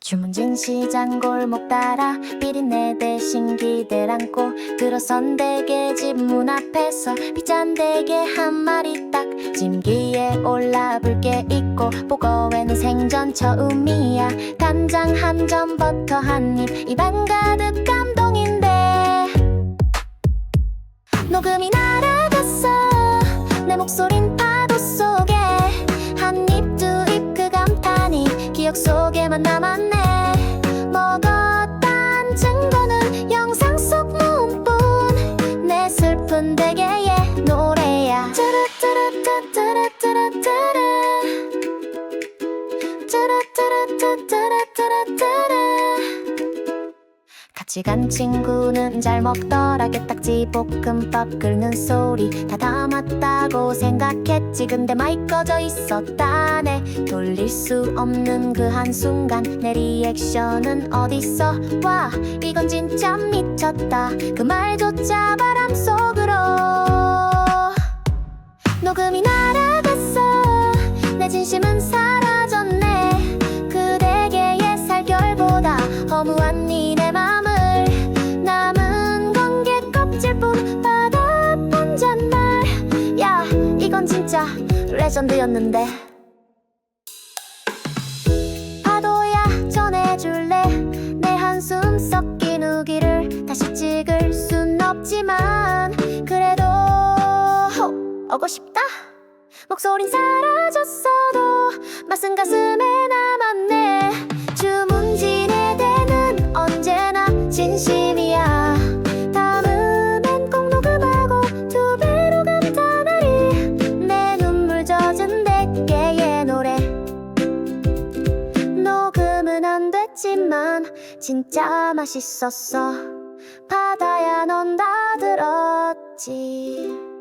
주문진 시장 골목 따라 비린내 대신 기댈 안고 들어선 대게 집 문 앞에서 비잔대게 한 마리 딱 짐기에 올라 붉게 있고 보거에는 생전 처음이야. 간장 한 점 버터 한 입 입안 가득 녹음이 날아갔어. 내 목소린 파도 속에 한 입 두 입 그 감탄이 기억 속에만 남았네. 먹었단 증거는 영상 속 무음뿐. 내 슬픈 대게의 노래야. 따라따라따따라따라따라 따라따라따따라따라따라 같이 간 친구는 잘 먹더라 게딱지 볶음밥 끓는 소리 다 담았다고 생각했지. 근데 마이크 꺼져 있었다네. 돌릴 수 없는 그 한순간 내 리액션은 어딨어 와? 이건 진짜 미쳤다. 그 말조차 바람 속으로 녹음이 날아갔어. 내 진심은 사라 레전드였는데. 파도야 전해줄래? 내 한숨 섞인 후기를 다시 찍을 순 없지만 그래도 호, 오고 싶다. 목소린 사라졌어도 맛은 가슴에 남았네 진짜 맛있었어. 바다야 넌 다 들었지